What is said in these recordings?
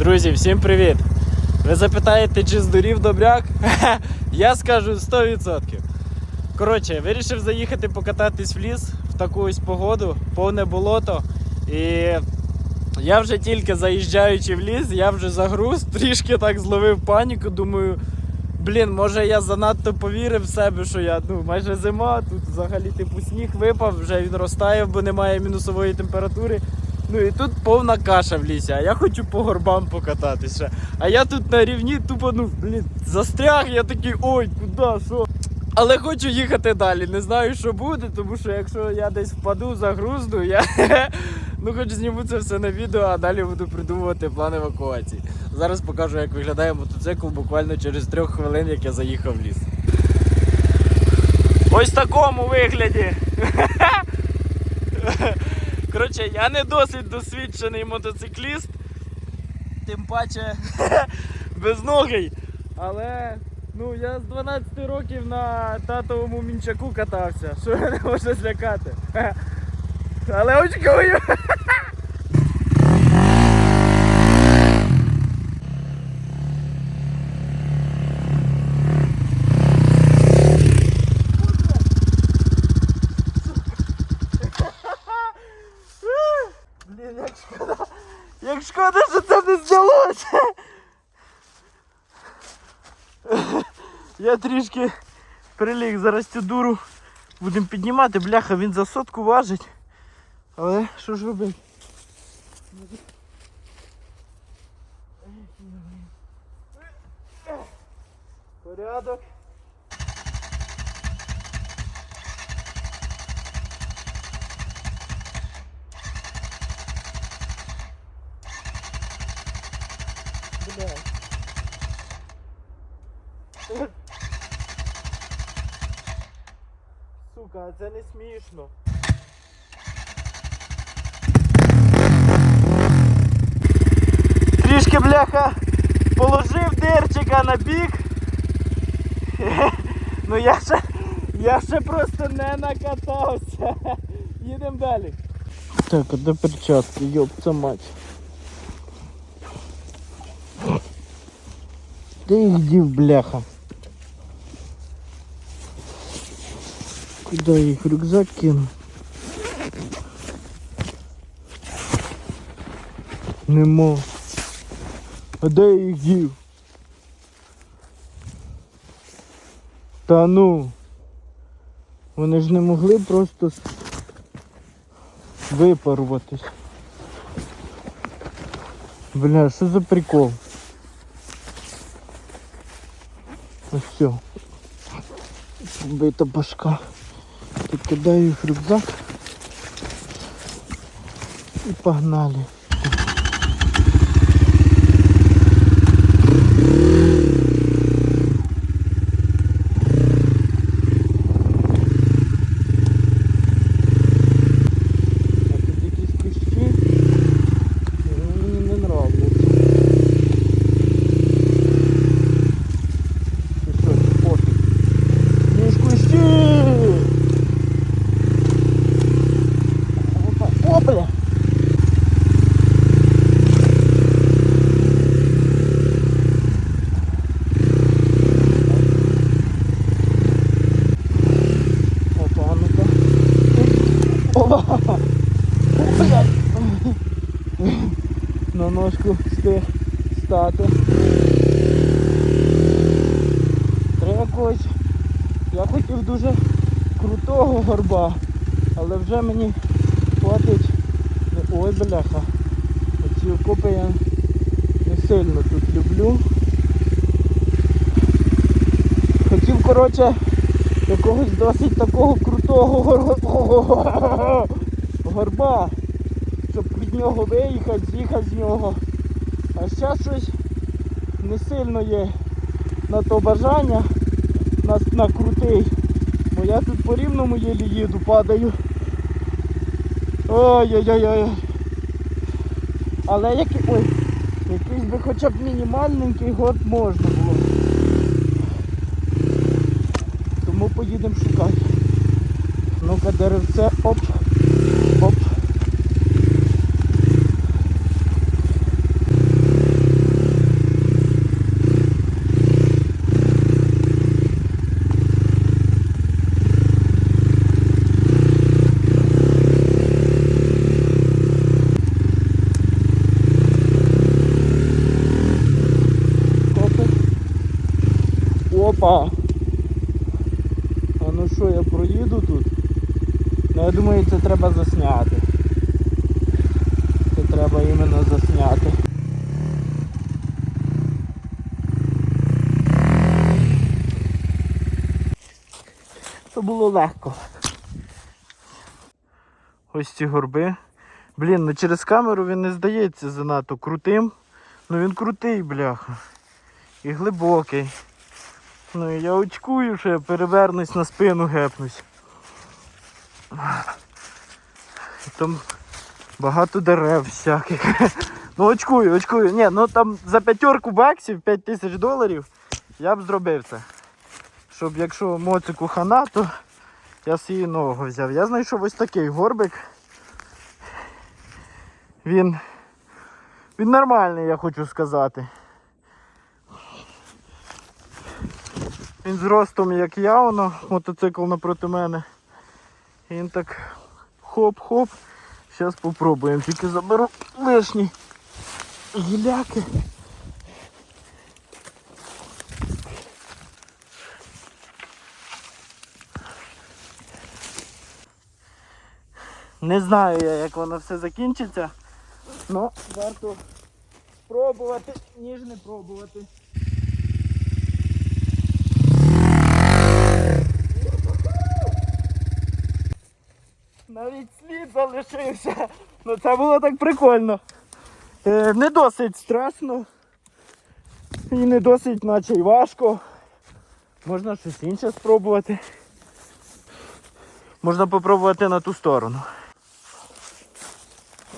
Друзі, всім привіт! Ви запитаєте, чи здурів добряк? Я скажу 100%. Коротше, вирішив заїхати покататись в ліс в таку ось погоду, повне болото. І я вже тільки заїжджаючи в ліс, я вже загруз, трішки так зловив паніку. Думаю, блін, може я занадто повірив в себе, що я ну, майже зима, тут взагалі типу сніг випав, вже він розтаяв, бо немає мінусової температури. Ну і тут повна каша в лісі, а я хочу по горбам покататися. А я тут на рівні тупо, ну, блін, застряг, я такий, ой, куди, що? Але хочу їхати далі. Не знаю, що буде, тому що якщо я десь впаду, загрузну, я ну хоч зніму це все на відео, а далі буду придумувати план евакуації. Зараз покажу, як виглядає мотоцикл буквально через трьох хвилин, як я заїхав в ліс. Ось такому вигляді. Коротше, я не досить досвідчений мотоцикліст, тим паче безногий. Але ну, я з 12 років на татовому мінчаку катався, що не можу злякати. Але очкую. Блін, як шкода. Як шкода, що це не здалося. Я трішки приліг зараз дуру. Будемо піднімати, бляха, він за сотку важить. Але що ж робити? Порядок. Сука, це не смішно. Трішки бляха положив дирчика на бік. Ну я ще, я ще просто не накатався. Їдемо далі. Так, а де перчатки, йопта мать. Де їх дів, бляха? Куди їх в рюкзак кину? Нема. А де я їх дів? Та ну. Вони ж не могли просто випаруватись. Бля, що за прикол? Ось все. Вбита башка. Тут их рюкзак. І погнали. А тут якісь кущі. Ну, Мені не нравляться. Чи що, чи пофіг? Ніж кущі! Опа, опля! Опа, а ну-ка. Опа! Блядь! На ножку встиг стати. Треба когось. Я хотів дуже крутого горба, але вже мені хватить. не- Ой, бляха. Ці окопи я не сильно тут люблю. Хотів, коротше, якогось досить такого крутого гор- горба, щоб від нього виїхати, з'їхати з нього. А зараз щось не сильно є на то бажання на, на крутий. Бо я тут по рівному єлі їду, падаю. Ой-ой-ой. Але як... ой, якийсь би хоча б мінімальненький год можна було. Тому поїдемо шукати. Ну-ка, деревце, оп, оп. Опа! А ну що, я проїду тут? Ну я думаю, це треба засняти. Це треба іменно засняти. Це було легко. Ось ці горби. Блін, ну через камеру він не здається занадто крутим. Ну він крутий, бляха. І глибокий. Ну я очкую, що я перевернусь на спину гепнусь. Там багато дерев всяких. Ну очкую, очкую. Ні, ну там за п'ятерку баксів, 5 тисяч доларів, я б зробив це. Щоб якщо моцику хана, то я свій ногу взяв. Я знайшов ось такий горбик. Він. Він нормальний, я хочу сказати. Він з ростом, як я, воно, мотоцикл напроти мене. І він так хоп-хоп. Зараз попробуємо. Тільки заберу лишні гіляки. Не знаю я, як воно все закінчиться. Ну, варто спробувати, ніж не пробувати. Навіть слід залишився. Ну це було так прикольно. Е, не досить страшно. І не досить наче й важко. Можна щось інше спробувати. Можна попробувати на ту сторону.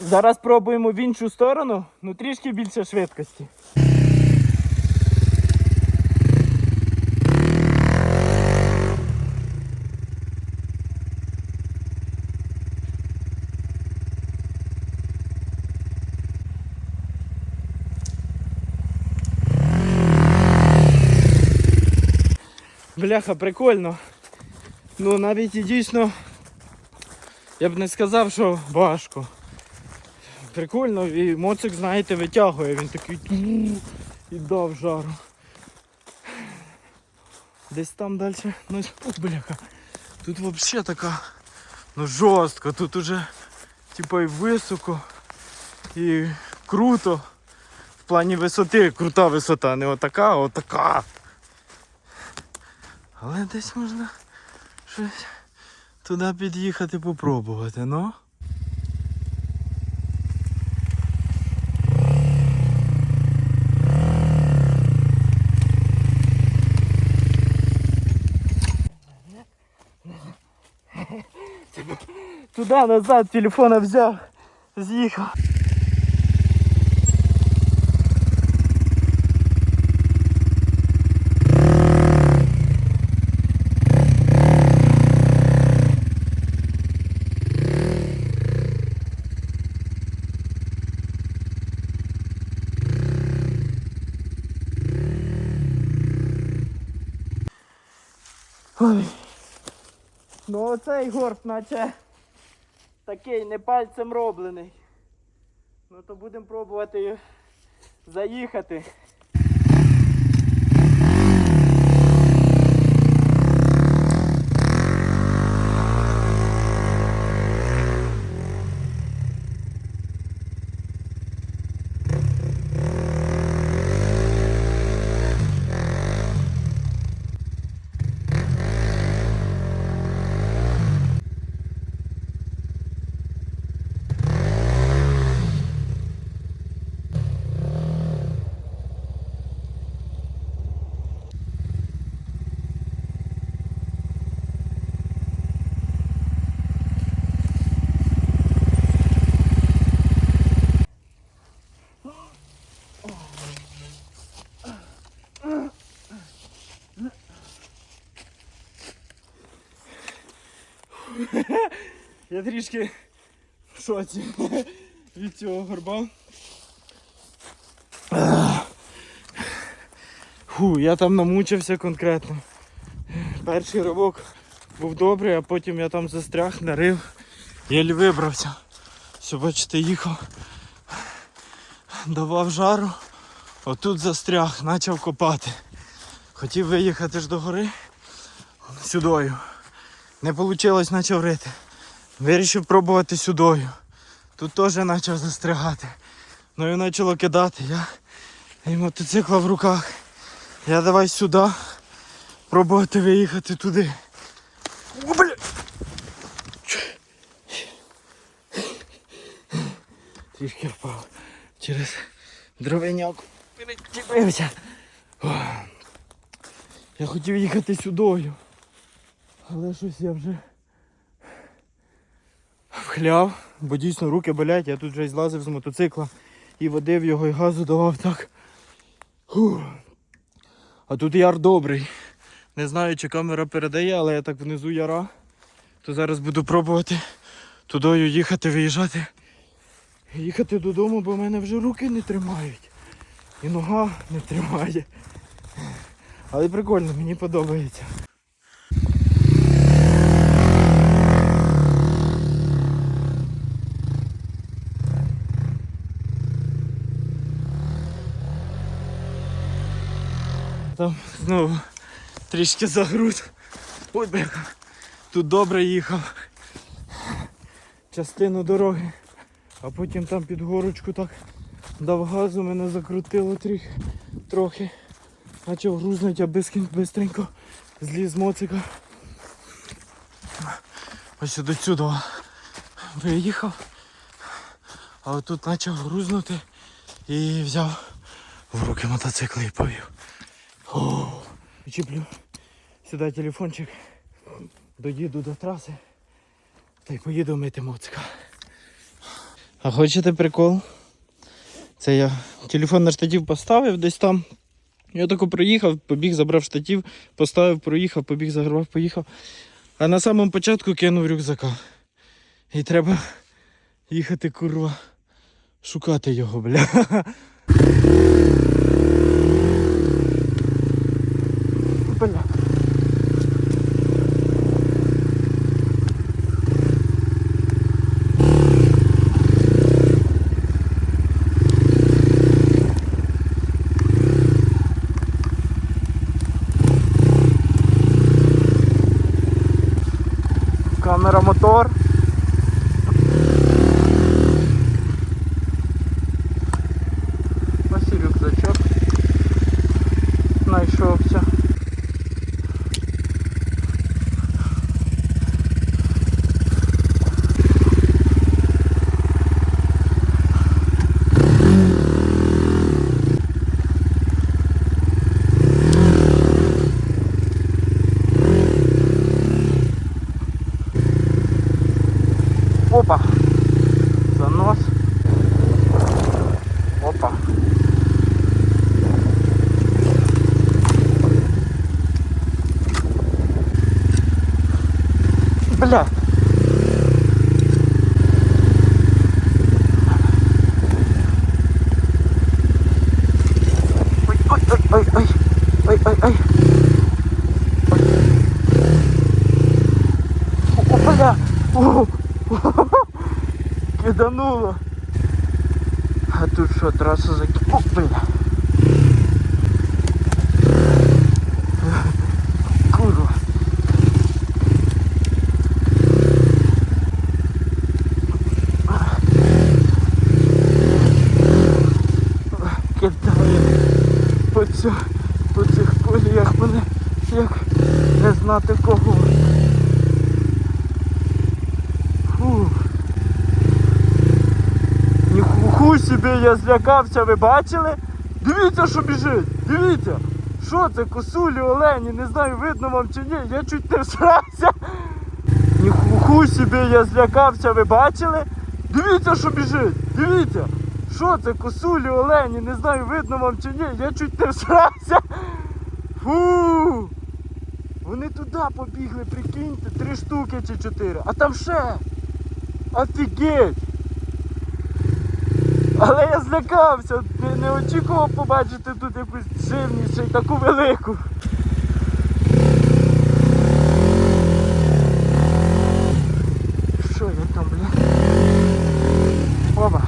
Зараз пробуємо в іншу сторону, ну трішки більше швидкості. Бляха, прикольно. Ну навіть і дійсно я б не сказав, що важко. Прикольно, і моцик, знаєте, витягує, він такий і дав жару. Десь там далі. Ну, о, бляха. Тут взагалі така ну жорстко, тут уже типа і високо, і круто. В плані висоти, крута висота, не отака, а отака. Але десь можна щось туди під'їхати попробувати, ну. Туда назад телефона взяв, з'їхав. Ой. Оцей горб наче такий не пальцем роблений. Ну то будемо пробувати заїхати. Я трішки в шоці від цього горба. Фу, я там намучився конкретно. Перший ривок був добрий, а потім я там застряг, нарив, єлі вибрався. Все, бачите, їхав, давав жару, отут застряг, почав копати. Хотів виїхати ж до гори сюдою. Не вийшло, почав рити. Вирішив пробувати сюдою. Тут теж почав застрягати. Ну і почало кидати. Я і мотоцикла в руках. Я давай сюди. Пробувати виїхати туди. О, бля! Трішки впав через дровиняк. Перечепився. Я хотів їхати сюдою. Але щось я вже вхляв, бо дійсно руки болять, я тут вже злазив з мотоцикла і водив його, і газу давав так. Фу. А тут яр добрий. Не знаю, чи камера передає, але я так внизу яра. То зараз буду пробувати тудою їхати, виїжджати. Їхати додому, бо в мене вже руки не тримають. І нога не тримає. Але прикольно, мені подобається. Там знову трішки загруз. Ой, бляха. Тут добре їхав. Частину дороги. А потім там під горочку так дав газу, мене закрутило тріх, трохи. Почав грузнути, а бистренько зліз з моцика. Ось до сюди виїхав. А отут почав грузнути і взяв в руки мотоцикл і повів. Чіплю сюди телефончик, доїду до траси та й поїду мити моцика. А хочете прикол? Це я телефон на штатів поставив десь там. Я тако проїхав, побіг, забрав штатів, поставив, проїхав, побіг, заграв, поїхав. А на самому початку кинув рюкзака. І треба їхати, курва, шукати його. Бля. Камера мотор. Ось і рюкзачок. Знайшовся. Опа. Занос. Опа. Бля. Ой, ой, ой, ой, ой, ой, ой, ой. О, бля. О. Кидануло. А тут що, трасу заки... О, бля. Курва. Кидає цю, по цих коліях мене як не знати кого. Фух. Ніху собі я злякався, ви бачили? Дивіться, що біжить! Дивіться! Що це, косулі, олені, не знаю, видно вам чи ні, я чуть не всрався. Ніху собі я злякався, ви бачили? Дивіться, що біжить! Дивіться! Що це, косулі, олені, не знаю, видно вам чи ні, я чуть не всрався. Фу! Вони туди побігли, прикиньте, три штуки чи чотири, а там ще! Офігеть! Але я злякався, не, очікував побачити тут якусь живність, ще таку велику. Що я там, бля? Оба.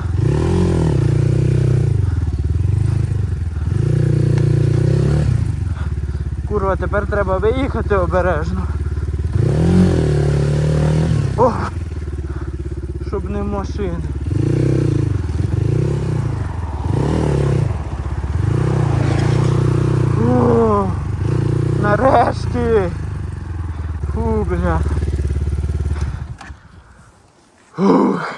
О, тепер треба виїхати обережно. О! Щоб не машини. О, нарешті. Фу, бля. Фух.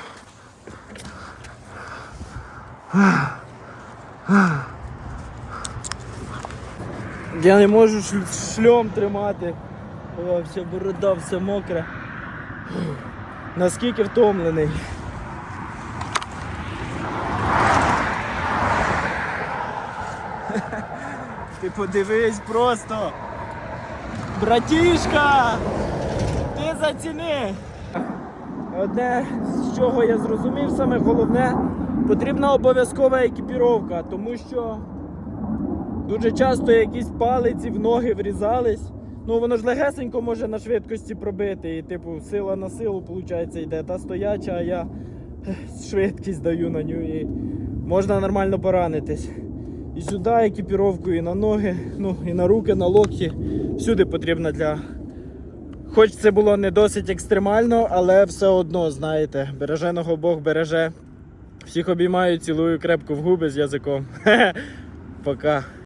Я не можу шльом тримати. О, вся борода, все мокре. Наскільки втомлений. Ти подивись просто. Братішка! Ти заціни! Одне, з чого я зрозумів, саме головне, потрібна обов'язкова екіпіровка, тому що дуже часто якісь палиці в ноги врізались. Ну воно ж легесенько може на швидкості пробити. І типу сила на силу, виходить, йде та стояча, а я швидкість даю на нього і можна нормально поранитись. І сюди екіпіровку, і на ноги, ну і на руки, на локті. Всюди потрібно для. Хоч це було не досить екстремально, але все одно, знаєте, береженого Бог береже. Всіх обіймаю, цілую крепко в губи з язиком. Пока.